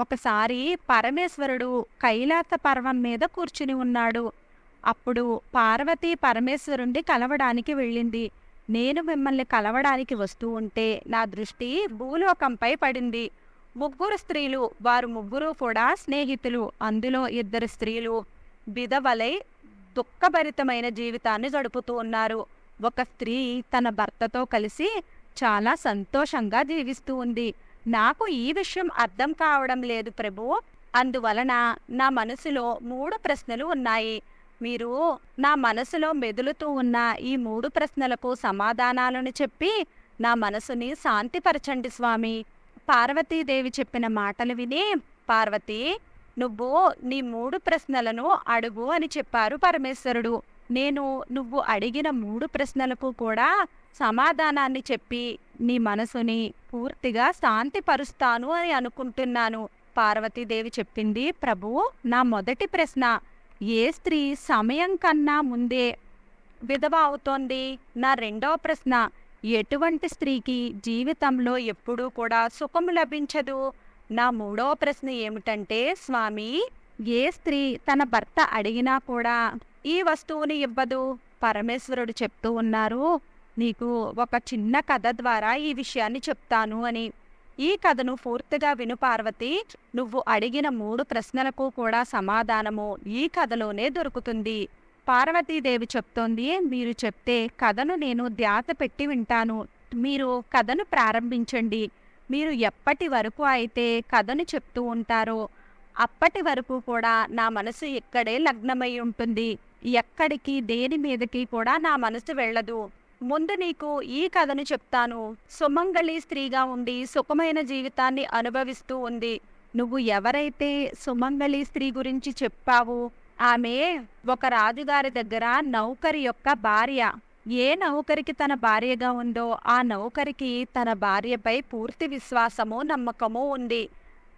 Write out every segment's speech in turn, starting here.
ఒకసారి పరమేశ్వరుడు కైలాస పర్వం మీద కూర్చుని ఉన్నాడు. అప్పుడు పార్వతి పరమేశ్వరుణ్ణి కలవడానికి వెళ్ళింది. నేను మిమ్మల్ని కలవడానికి వస్తూ ఉంటే నా దృష్టి భూలోకంపై పడింది. ముగ్గురు స్త్రీలు వారు ముగ్గురు కూడా స్నేహితులు. అందులో ఇద్దరు స్త్రీలు విధవలై దుఃఖభరితమైన జీవితాన్ని గడుపుతూ ఉన్నారు. ఒక స్త్రీ తన భర్తతో కలిసి చాలా సంతోషంగా జీవిస్తూ ఉంది. నాకు ఈ విషయం అర్థం కావడం లేదు ప్రభు. అందువలన నా మనసులో మూడు ప్రశ్నలు ఉన్నాయి. మీరు నా మనసులో మెదులుతూ ఉన్న ఈ మూడు ప్రశ్నలకు సమాధానాలను చెప్పి నా మనసుని శాంతిపరచండి స్వామి. పార్వతీదేవి చెప్పిన మాటలు విని పార్వతి నువ్వు నీ మూడు ప్రశ్నలను అడుగు అని చెప్పారు పరమేశ్వరుడు. నేను నువ్వు అడిగిన మూడు ప్రశ్నలకు కూడా సమాధానాన్ని చెప్పి నీ మనసుని పూర్తిగా శాంతిపరుస్తాను అని అనుకుంటున్నాను. పార్వతీదేవి చెప్పింది ప్రభు నా మొదటి ప్రశ్న ఏ స్త్రీ సమయం కన్నా ముందే విధవ అవుతోంది? నా రెండవ ప్రశ్న ఎటువంటి స్త్రీకి జీవితంలో ఎప్పుడూ కూడా సుఖం లభించదు? నా మూడవ ప్రశ్న ఏమిటంటే స్వామి ఏ స్త్రీ తన భర్త అడిగినా కూడా ఈ వస్తువుని ఇవ్వదు? పరమేశ్వరుడు చెప్తూ ఉన్నారు నీకు ఒక చిన్న కథ ద్వారా ఈ విషయాన్ని చెప్తాను అని. ఈ కథను పూర్తిగా విను పార్వతి నువ్వు అడిగిన మూడు ప్రశ్నలకు కూడా సమాధానము ఈ కథలోనే దొరుకుతుంది. పార్వతీదేవి చెప్తోంది మీరు చెప్తే కథను నేను ధ్యాస పెట్టి వింటాను. మీరు కథను ప్రారంభించండి. మీరు ఎప్పటి వరకు అయితే కథను చెప్తూ ఉంటారో అప్పటి వరకు కూడా నా మనసు ఇక్కడే లగ్నమై ఉంటుంది. ఎక్కడికి దేని మీదకి కూడా నా మనసు వెళ్ళదు. ముందు నీకు ఈ కథను చెప్తాను. సుమంగళి స్త్రీగా ఉండి సుఖమైన జీవితాన్ని అనుభవిస్తూ ఉంది. నువ్వు ఎవరైతే సుమంగళి స్త్రీ గురించి చెప్పావు ఆమె ఒక రాజుగారి దగ్గర నౌకరి యొక్క భార్య. ఏ నౌకరికి తన భార్యగా ఉందో ఆ నౌకరికి తన భార్యపై పూర్తి విశ్వాసము నమ్మకము ఉంది.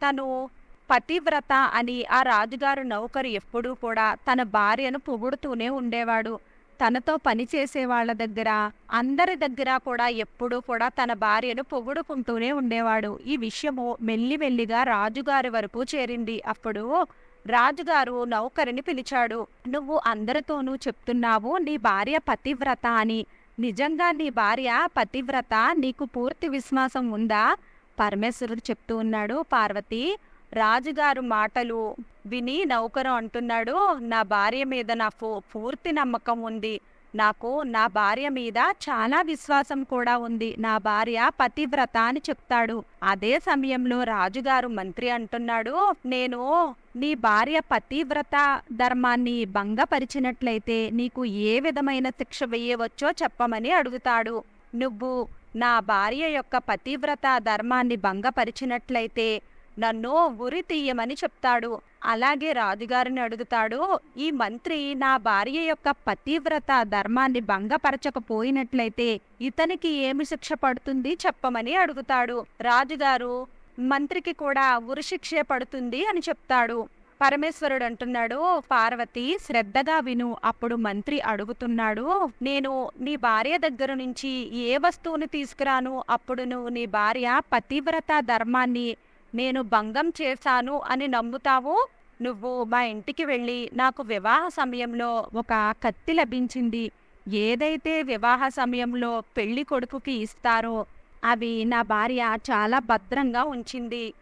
తను పతివ్రత అని ఆ రాజుగారు నౌకరు ఎప్పుడూ కూడా తన భార్యను పొగుడుతూనే ఉండేవాడు. తనతో పనిచేసే వాళ్ళ దగ్గర అందరి దగ్గర కూడా ఎప్పుడూ కూడా తన భార్యను పొగుడుకుంటూనే ఉండేవాడు. ఈ విషయము మెల్లిమెల్లిగా రాజుగారి వరకు చేరింది. అప్పుడు రాజుగారు నౌకరిని పిలిచాడు. నువ్వు అందరితోనూ చెప్తున్నావు నీ భార్య పతివ్రత అని. నిజంగా నీ భార్య పతివ్రత? నీకు పూర్తి విశ్వాసం ఉందా? పరమేశ్వరుడు చెప్తూ ఉన్నాడు. పార్వతి రాజుగారు మాటలు విని నౌకరు అంటున్నాడు. నా భార్య మీద నాకు పూర్తి నమ్మకం ఉంది. నాకు నా భార్య మీద చాలా విశ్వాసం కూడా ఉంది. నా భార్య పతివ్రత అని చెప్తాడు. అదే సమయంలో రాజుగారు మంత్రి అంటున్నాడు నేను నీ భార్య పతివ్రత ధర్మాన్ని భంగపరిచినట్లయితే నీకు ఏ విధమైన శిక్ష వేయవచ్చో చెప్పమని అడుగుతాడు. నువ్వు నా భార్య యొక్క పతివ్రత ధర్మాన్ని భంగపరిచినట్లయితే నన్ను ఉరి తీయమని చెప్తాడు. అలాగే రాజుగారిని అడుగుతాడు ఈ మంత్రి నా భార్య యొక్క పతివ్రత ధర్మాన్ని భంగపరచకపోయినట్లయితే ఇతనికి ఏమి శిక్ష పడుతుంది చెప్పమని అడుగుతాడు. రాజుగారు మంత్రికి కూడా ఉరిశిక్షే పడుతుంది అని చెప్తాడు. పరమేశ్వరుడు అంటున్నాడు పార్వతి శ్రద్ధగా విను. అప్పుడు మంత్రి అడుగుతున్నాడు నేను నీ భార్య దగ్గర నుంచి ఏ వస్తువుని తీసుకురాను? అప్పుడు నువ్వు నీ భార్య పతివ్రత ధర్మాన్ని నేను భంగం చేశాను అని నమ్ముతావు? నువ్వు మా ఇంటికి వెళ్ళి నాకు వివాహ సమయంలో ఒక కత్తి లభించింది. ఏదైతే వివాహ సమయంలో పెళ్ళి కొడుకుకి ఇస్తారో అవి నా భార్య చాలా భద్రంగా ఉంచింది.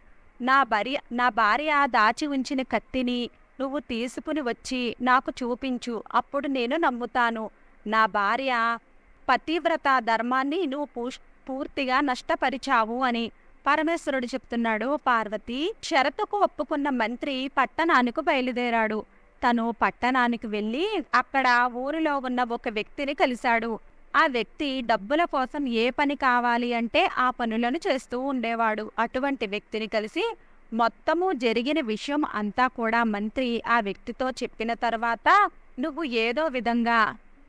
నా భార్య నా భార్య దాచి ఉంచిన కత్తిని నువ్వు తీసుకుని వచ్చి నాకు చూపించు అప్పుడు నేను నమ్ముతాను. నా భార్య పతివ్రత ధర్మాన్ని నువ్వు పూష్ పూర్తిగా నష్టపరిచావు అని పరమేశ్వరుడు చెప్తున్నాడు పార్వతి షరతుకు ఒప్పుకున్న మంత్రి పట్టణానికి బయలుదేరాడు. తను పట్టణానికి వెళ్ళి అక్కడ ఊరిలో ఉన్న ఒక వ్యక్తిని కలిశాడు. ఆ వ్యక్తి డబ్బుల కోసం ఏ పని కావాలి అంటే ఆ పనులను చేస్తూ ఉండేవాడు. అటువంటి వ్యక్తిని కలిసి మొత్తము జరిగిన విషయం అంతా కూడా మంత్రి ఆ వ్యక్తితో చెప్పిన తర్వాత నువ్వు ఏదో విధంగా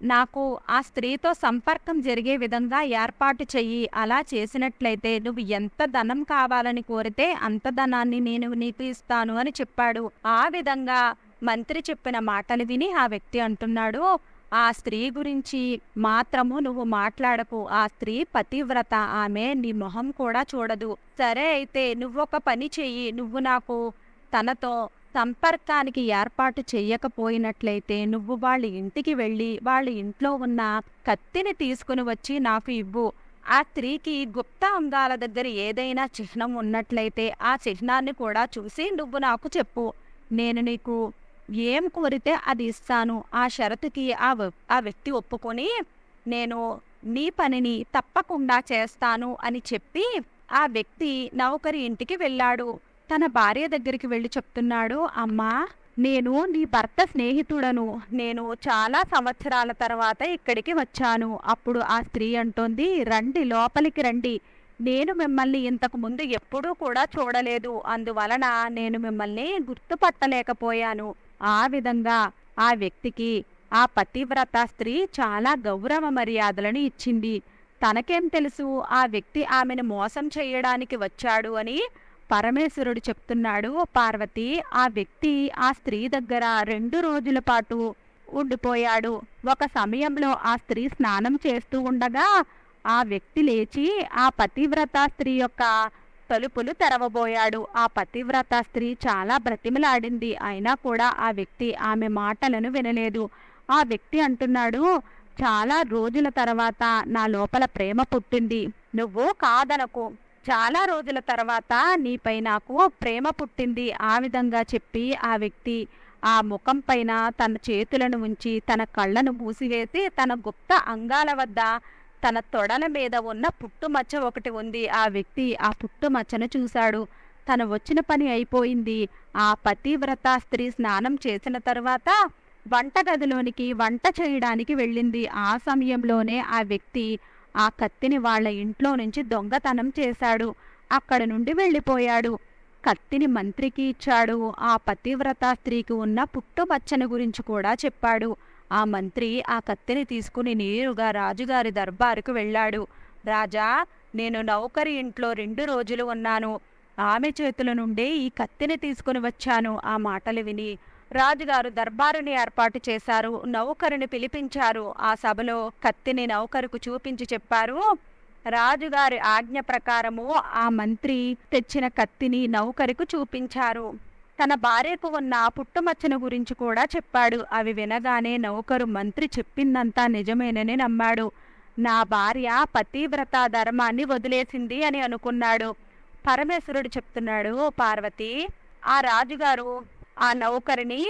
నాకు ఆ స్త్రీతో సంపర్కం జరిగే విధంగా ఏర్పాటు చెయ్యి అలా చేసినట్లయితే నువ్వు ఎంత ధనం కావాలని కోరితే అంత ధనాన్ని నేను నీకు ఇస్తాను అని చెప్పాడు. ఆ విధంగా మంత్రి చెప్పిన మాటలు విని ఆ వ్యక్తి అంటున్నాడు ఆ స్త్రీ గురించి మాత్రము నువ్వు మాట్లాడకు. ఆ స్త్రీ పతివ్రత. ఆమె నీ మొహం కూడా చూడదు. సరే అయితే నువ్వొక పని చెయ్యి. నువ్వు నాకు తనతో సంపర్కానికి ఏర్పాటు చేయకపోయినట్లయితే నువ్వు వాళ్ళ ఇంటికి వెళ్ళి వాళ్ళ ఇంట్లో ఉన్న కత్తిని తీసుకుని వచ్చి నాకు ఇవ్వు. ఆ స్త్రీకి గుప్త అంగాల దగ్గర ఏదైనా చిహ్నం ఉన్నట్లయితే ఆ చిహ్నాన్ని కూడా చూసి నువ్వు నాకు చెప్పు. నేను నీకు ఏం కోరితే అది ఇస్తాను. ఆ షరతుకి ఆ ఆ వ్యక్తి ఒప్పుకొని నేను నీ పనిని తప్పకుండా చేస్తాను అని చెప్పి ఆ వ్యక్తి నౌకరి ఇంటికి వెళ్ళాడు. తన భార్య దగ్గరికి వెళ్ళి చెప్తున్నాడు అమ్మా నేను నీ భర్త స్నేహితుడను. నేను చాలా సంవత్సరాల తర్వాత ఇక్కడికి వచ్చాను. అప్పుడు ఆ స్త్రీ అంటోంది రండి లోపలికి రండి. నేను మిమ్మల్ని ఇంతకు ముందు ఎప్పుడూ కూడా చూడలేదు. అందువలన నేను మిమ్మల్ని గుర్తుపట్టలేకపోయాను. ఆ విధంగా ఆ వ్యక్తికి ఆ పతివ్రత స్త్రీ చాలా గౌరవ మర్యాదలను ఇచ్చింది. తనకేం తెలుసు ఆ వ్యక్తి ఆమెను మోసం చేయడానికి వచ్చాడు అని పరమేశ్వరుడు చెప్తున్నాడు పార్వతి ఆ వ్యక్తి ఆ స్త్రీ దగ్గర రెండు రోజుల పాటు ఉండిపోయాడు. ఒక సమయంలో ఆ స్త్రీ స్నానం చేస్తూ ఉండగా ఆ వ్యక్తి లేచి ఆ పతివ్రత స్త్రీ యొక్క తలుపులు తెరవబోయాడు. ఆ పతివ్రత స్త్రీ చాలా బ్రతిమలాడింది. అయినా కూడా ఆ వ్యక్తి ఆమె మాటలను వినలేదు. ఆ వ్యక్తి అంటున్నాడు చాలా రోజుల తర్వాత నా లోపల ప్రేమ పుట్టింది. నువ్వు కాదనకు. చాలా రోజుల తర్వాత నీపై నాకు ప్రేమ పుట్టింది. ఆ విధంగా చెప్పి ఆ వ్యక్తి ఆ ముఖం పైన తన చేతులను ఉంచి తన కళ్ళను మూసివేసి తన గుప్త అంగాల వద్ద తన తొడల మీద ఉన్న పుట్టుమచ్చ ఒకటి ఉంది. ఆ వ్యక్తి ఆ పుట్టుమచ్చను చూశాడు. తను వచ్చిన పని అయిపోయింది. ఆ పతివ్రత స్త్రీ స్నానం చేసిన తర్వాత వంటగదిలోనికి వంట చేయడానికి వెళ్ళింది. ఆ సమయంలోనే ఆ వ్యక్తి ఆ కత్తిని వాళ్ళ ఇంట్లో నుంచి దొంగతనం చేశాడు. అక్కడ నుండి వెళ్ళిపోయాడు. కత్తిని మంత్రికి ఇచ్చాడు. ఆ పతివ్రత స్త్రీకి ఉన్న పుట్టుబచ్చని గురించి కూడా చెప్పాడు. ఆ మంత్రి ఆ కత్తిని తీసుకుని నేరుగా రాజుగారి దర్బారుకు వెళ్ళాడు. రాజా నేను నౌకరి ఇంట్లో రెండు రోజులు ఉన్నాను. ఆమె చేతుల నుండే ఈ కత్తిని తీసుకుని వచ్చాను. ఆ మాటలు విని రాజుగారు దర్బారుని ఏర్పాటు చేశారు. నౌకరుని పిలిపించారు. ఆ సభలో కత్తిని నౌకరుకు చూపించి చెప్పారు. రాజుగారి ఆజ్ఞ ప్రకారము ఆ మంత్రి తెచ్చిన కత్తిని నౌకరుకు చూపించారు. తన భార్యకు ఉన్న పుట్టుమచ్చను గురించి కూడా చెప్పాడు. అవి వినగానే నౌకరు మంత్రి చెప్పిందంతా నిజమేనని నమ్మాడు. నా భార్య పతివ్రత ధర్మాన్ని వదిలేసింది అని అనుకున్నాడు. పరమేశ్వరుడు చెప్తున్నాడు పార్వతి ఆ రాజుగారు ఆ నౌకరిని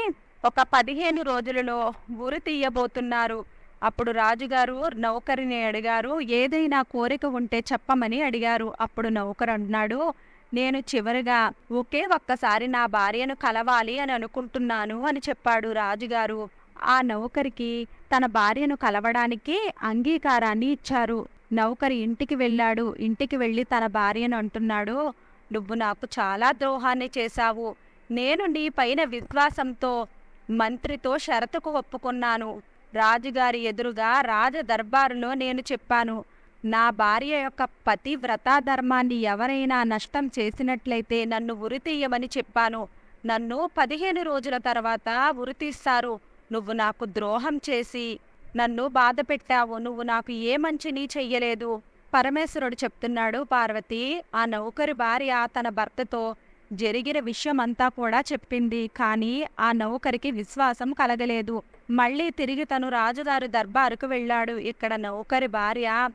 ఒక పదిహేను రోజులలో ఉరి తీయబోతున్నారు. అప్పుడు రాజుగారు నౌకరిని అడిగారు ఏదైనా కోరిక ఉంటే చెప్పమని అడిగారు. అప్పుడు నౌకరు అన్నాడు నేను చివరిగా ఒకే ఒక్కసారి నా భార్యను కలవాలి అని అనుకుంటున్నాను అని చెప్పాడు రాజుగారు. ఆ నౌకరికి తన భార్యను కలవడానికి అంగీకారాన్ని ఇచ్చారు. నౌకరి ఇంటికి వెళ్ళాడు. ఇంటికి వెళ్ళి తన భార్యను అంటున్నాడు నువ్వు నాకు చాలా ద్రోహాన్ని చేశావు. నేను నీ పైన విశ్వాసంతో మంత్రితో షరతుకు ఒప్పుకున్నాను. రాజుగారి ఎదురుగా రాజ దర్బారులో నేను చెప్పాను నా భార్య యొక్క పతి ధర్మాన్ని ఎవరైనా నష్టం చేసినట్లయితే నన్ను ఉరి తీయమని చెప్పాను. నన్ను పదిహేను రోజుల తర్వాత ఉరి తీస్తారు. నువ్వు నాకు ద్రోహం చేసి నన్ను బాధ పెట్టావు. నువ్వు నాకు ఏ మంచిని చెయ్యలేదు. పరమేశ్వరుడు చెప్తున్నాడు పార్వతి ఆ నౌకరి భార్య తన భర్తతో జరిగిన విషయమంతా కూడా చెప్పింది. కానీ ఆ నౌకరికి విశ్వాసం కలగలేదు. మళ్ళీ తిరిగి తను రాజుగారి దర్బారుకు వెళ్ళాడు. ఇక్కడ నౌకరి భార్య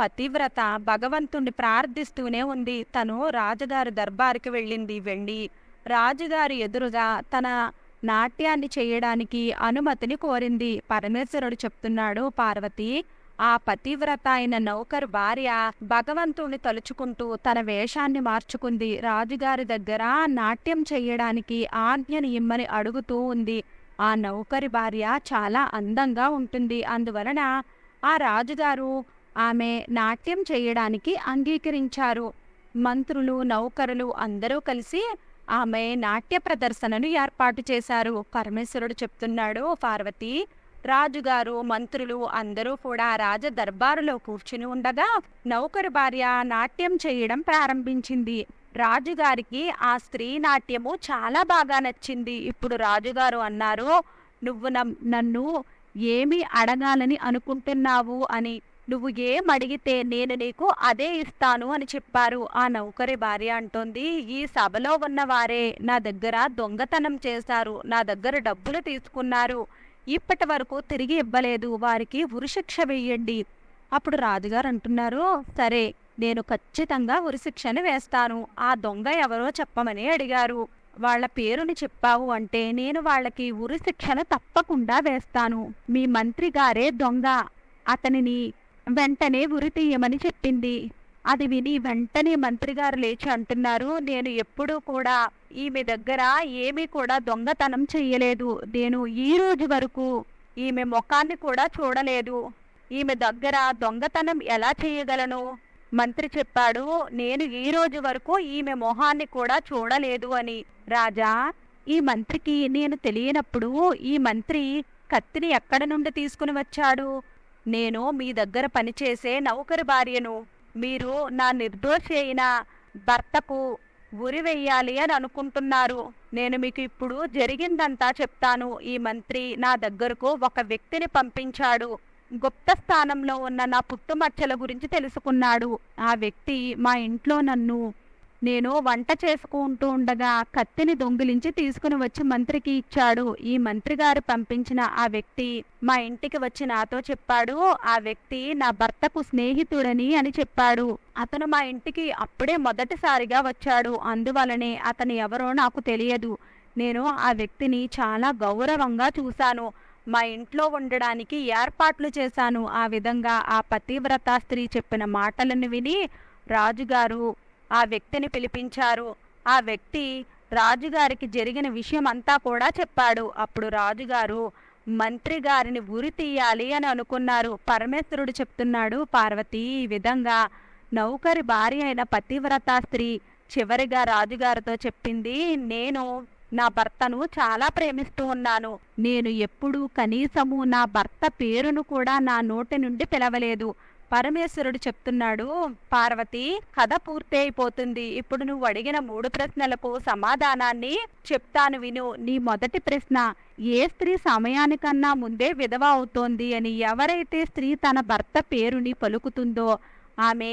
పతివ్రత భగవంతుణ్ణి ప్రార్థిస్తూనే ఉంది. తను రాజుగారి దర్బారుకి వెళ్ళింది. వెళ్ళి రాజుగారి ఎదురుగా తన నాట్యాన్ని చేయడానికి అనుమతిని కోరింది. పరమేశ్వరుడు చెప్తున్నాడు పార్వతి ఆ పతివ్రత అయిన నౌకరు భార్య భగవంతుణ్ణి తలుచుకుంటూ తన వేషాన్ని మార్చుకుంది. రాజుగారి దగ్గర నాట్యం చేయడానికి ఆజ్ఞని ఇమ్మని అడుగుతూ ఉంది. ఆ నౌకరి భార్య చాలా అందంగా ఉంటుంది. అందువలన ఆ రాజుగారు ఆమె నాట్యం చేయడానికి అంగీకరించారు. మంత్రులు నౌకరులు అందరూ కలిసి ఆమె నాట్య ప్రదర్శనను ఏర్పాటు చేశారు. పరమేశ్వరుడు చెప్తున్నాడు పార్వతి రాజుగారు మంత్రులు అందరూ కూడా రాజ దర్బారులో కూర్చుని ఉండగా నౌకరు భార్య నాట్యం చేయడం ప్రారంభించింది. రాజుగారికి ఆ స్త్రీ నాట్యము చాలా బాగా నచ్చింది. ఇప్పుడు రాజుగారు అన్నారు నువ్వు నన్ను ఏమి అడగాలని అనుకుంటున్నావు అని? నువ్వు ఏం అడిగితే నేను నీకు అదే ఇస్తాను అని చెప్పారు. ఆ నౌకరి భార్య అంటోంది ఈ సభలో ఉన్న వారే నా దగ్గర దొంగతనం చేశారు. నా దగ్గర డబ్బులు తీసుకున్నారు. ఇప్పటి వరకు తిరిగి ఇవ్వలేదు. వారికి ఉరిశిక్ష వేయండి. అప్పుడు రాజుగారు అంటున్నారు సరే నేను ఖచ్చితంగా ఉరిశిక్షను వేస్తాను. ఆ దొంగ ఎవరో చెప్పమని అడిగారు. వాళ్ళ పేరుని చెప్పావు అంటే నేను వాళ్ళకి ఉరిశిక్షను తప్పకుండా వేస్తాను. మీ మంత్రి గారే దొంగ. అతనిని వెంటనే ఉరి తీయమని చెప్పింది. అది విని వెంటనే మంత్రి గారు లేచి అంటున్నారు నేను ఎప్పుడూ కూడా ఈమె దగ్గర ఏమీ కూడా దొంగతనం చెయ్యలేదు. నేను ఈ రోజు వరకు ఈమె ముఖాన్ని కూడా చూడలేదు. ఈమె దగ్గర దొంగతనం ఎలా చేయగలను మంత్రి చెప్పాడు నేను ఈ రోజు వరకు ఈమె మొహాన్ని కూడా చూడలేదు అని. రాజా ఈ మంత్రికి నేను తెలియనప్పుడు ఈ మంత్రి కత్తిని ఎక్కడ నుండి తీసుకుని వచ్చాడు? నేను మీ దగ్గర పనిచేసే నౌకరి భార్యను. మీరు నా నిర్దోషి అయిన భర్తకు ఉరి వెయ్యాలి అని అనుకుంటున్నారు. నేను మీకు ఇప్పుడు జరిగిందంతా చెప్తాను. ఈ మంత్రి నా దగ్గరకు ఒక వ్యక్తిని పంపించాడు. గుప్త స్థానంలో ఉన్న నా పుట్టుమచ్చల గురించి తెలుసుకున్నాడు. ఆ వ్యక్తి మా ఇంట్లో నన్ను నేను వంట చేసుకుంటూ ఉండగా కత్తిని దొంగిలించి తీసుకుని వచ్చి మంత్రికి ఇచ్చాడు. ఈ మంత్రి గారు పంపించిన ఆ వ్యక్తి మా ఇంటికి వచ్చి నాతో చెప్పాడు. ఆ వ్యక్తి నా భర్తకు స్నేహితుడని అని చెప్పాడు. అతను మా ఇంటికి అప్పుడే మొదటిసారిగా వచ్చాడు. అందువలనే అతను ఎవరో నాకు తెలియదు. నేను ఆ వ్యక్తిని చాలా గౌరవంగా చూశాను. మా ఇంట్లో ఉండడానికి ఏర్పాట్లు చేశాను. ఆ విధంగా ఆ పతివ్రత స్త్రీ చెప్పిన మాటలను విని రాజుగారు ఆ వ్యక్తిని పిలిపించారు. ఆ వ్యక్తి రాజుగారికి జరిగిన విషయం అంతా కూడా చెప్పాడు. అప్పుడు రాజుగారు మంత్రి గారిని ఉరి తీయాలి అని అనుకున్నారు. పరమేశ్వరుడు చెప్తున్నాడు పార్వతి ఈ విధంగా నౌకరి భార్య అయిన పతివ్రత స్త్రీ చివరిగా రాజుగారితో చెప్పింది నేను నా భర్తను చాలా ప్రేమిస్తూ ఉన్నాను. నేను ఎప్పుడూ కనీసము నా భర్త పేరును కూడా నా నోటి నుండి పిలవలేదు. పరమేశ్వరుడు చెప్తున్నాడు పార్వతి కథ పూర్తి అయిపోతుంది ఇప్పుడు నువ్వు అడిగిన మూడు ప్రశ్నలకు సమాధానాన్ని చెప్తాను విను. నీ మొదటి ప్రశ్న ఏ స్త్రీ సమయానికన్నా ముందే విధవ అవుతోంది అని ఎవరైతే స్త్రీ తన భర్త పేరుని పలుకుతుందో ఆమె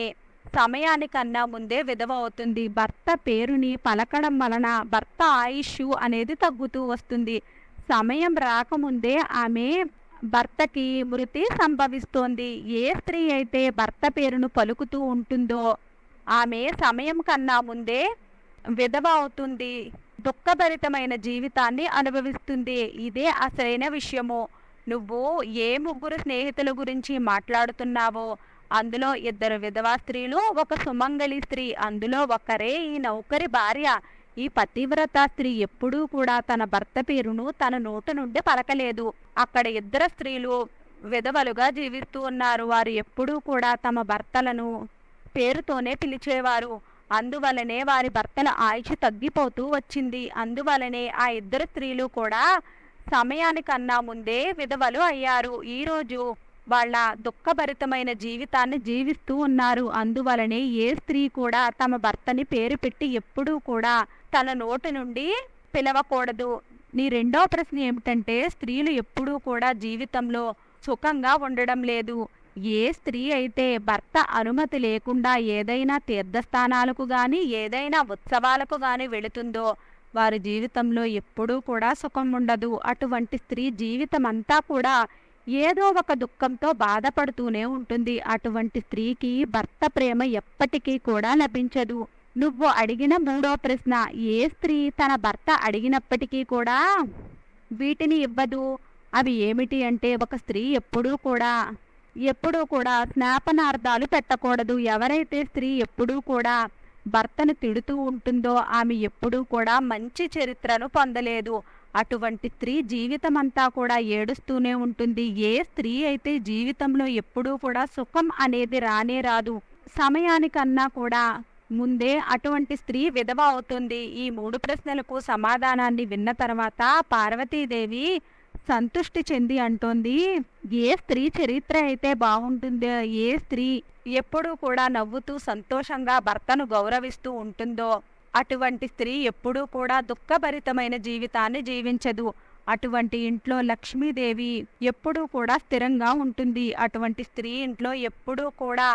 సమయానికన్నా ముందే విధవ అవుతుంది. భర్త పేరుని పలకడం వలన భర్త ఆయుష్ అనేది తగ్గుతూ వస్తుంది. సమయం రాకముందే ఆమె భర్తకి మృతి సంభవిస్తోంది. ఏ స్త్రీ అయితే భర్త పేరును పలుకుతూ ఉంటుందో ఆమె సమయం కన్నా ముందే విధవ అవుతుంది. దుఃఖభరితమైన జీవితాన్ని అనుభవిస్తుంది. ఇదే అసలైన విషయము. నువ్వు ఏ ముగ్గురు స్నేహితుల గురించి మాట్లాడుతున్నావో అందులో ఇద్దరు విధవా స్త్రీలు ఒక సుమంగళి స్త్రీ అందులో ఒకరే ఈ నౌకరి భార్య. ఈ పతివ్రత స్త్రీ ఎప్పుడూ కూడా తన భర్త పేరును తన నోటి నుండి పలకలేదు. అక్కడ ఇద్దరు స్త్రీలు విధవలుగా జీవిస్తూ ఉన్నారు. వారు ఎప్పుడూ కూడా తమ భర్తలను పేరుతోనే పిలిచేవారు. అందువలనే వారి భర్తల ఆయుష్ తగ్గిపోతూ వచ్చింది. అందువలనే ఆ ఇద్దరు స్త్రీలు కూడా సమయానికన్నా ముందే విధవలు అయ్యారు. ఈరోజు వాళ్ళ దుఃఖభరితమైన జీవితాన్ని జీవిస్తూ ఉన్నారు. అందువలనే ఏ స్త్రీ కూడా తమ భర్తని పేరు పెట్టి ఎప్పుడూ కూడా తన నోటి నుండి పిలవకూడదు. నీ రెండో ప్రశ్న ఏమిటంటే స్త్రీలు ఎప్పుడూ కూడా జీవితంలో సుఖంగా ఉండడం లేదు. ఏ స్త్రీ అయితే భర్త అనుమతి లేకుండా ఏదైనా తీర్థస్థానాలకు గాని ఏదైనా ఉత్సవాలకు గాని వెళుతుందో వారి జీవితంలో ఎప్పుడూ కూడా సుఖం ఉండదు. అటువంటి స్త్రీ జీవితం అంతా కూడా ఏదో ఒక దుఃఖంతో బాధపడుతూనే ఉంటుంది. అటువంటి స్త్రీకి భర్త ప్రేమ ఎప్పటికీ కూడా లభించదు. నువ్వు అడిగిన మూడో ప్రశ్న ఏ స్త్రీ తన భర్త అడిగినప్పటికీ కూడా వీటిని ఇవ్వదు? అవి ఏమిటి అంటే ఒక స్త్రీ ఎప్పుడూ కూడా ఎప్పుడూ కూడా స్నాపనార్థాలు పెట్టకూడదు. ఎవరైతే స్త్రీ ఎప్పుడూ కూడా భర్తను తిడుతూ ఉంటుందో ఆమె ఎప్పుడూ కూడా మంచి చరిత్రను పొందలేదు. అటువంటి స్త్రీ జీవితం అంతా కూడా ఏడుస్తూనే ఉంటుంది. ఏ స్త్రీ అయితే జీవితంలో ఎప్పుడూ కూడా సుఖం అనేది రానే రాదు. సమయానికన్నా కూడా ముందే అటువంటి స్త్రీ విధవ అవుతుంది. ఈ మూడు ప్రశ్నలకు సమాధానాన్ని విన్న తర్వాత పార్వతీదేవి సంతుష్టి చెంది అంటోంది ఏ స్త్రీ చరిత్ర అయితే బాగుంటుందో ఏ స్త్రీ ఎప్పుడూ కూడా నవ్వుతూ సంతోషంగా భర్తను గౌరవిస్తూ ఉంటుందో అటువంటి స్త్రీ ఎప్పుడూ కూడా దుఃఖభరితమైన జీవితాన్ని జీవించదు. అటువంటి ఇంట్లో లక్ష్మీదేవి ఎప్పుడూ కూడా స్థిరంగా ఉంటుంది. అటువంటి స్త్రీ ఇంట్లో ఎప్పుడూ కూడా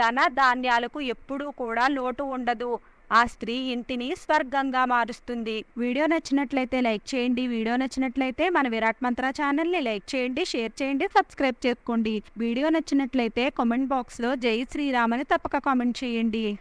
ధన ధాన్యాలకు ఎప్పుడూ కూడా లోటు ఉండదు. ఆ స్త్రీ ఇంటిని స్వర్గంగా మారుస్తుంది. వీడియో నచ్చినట్లయితే లైక్ చేయండి. వీడియో నచ్చినట్లయితే మన విరాట్ మంత్ర ఛానల్ని లైక్ చేయండి షేర్ చేయండి సబ్స్క్రైబ్ చేసుకోండి. వీడియో నచ్చినట్లయితే కామెంట్ బాక్స్లో జై శ్రీరామ్ అని తప్పక కామెంట్ చేయండి.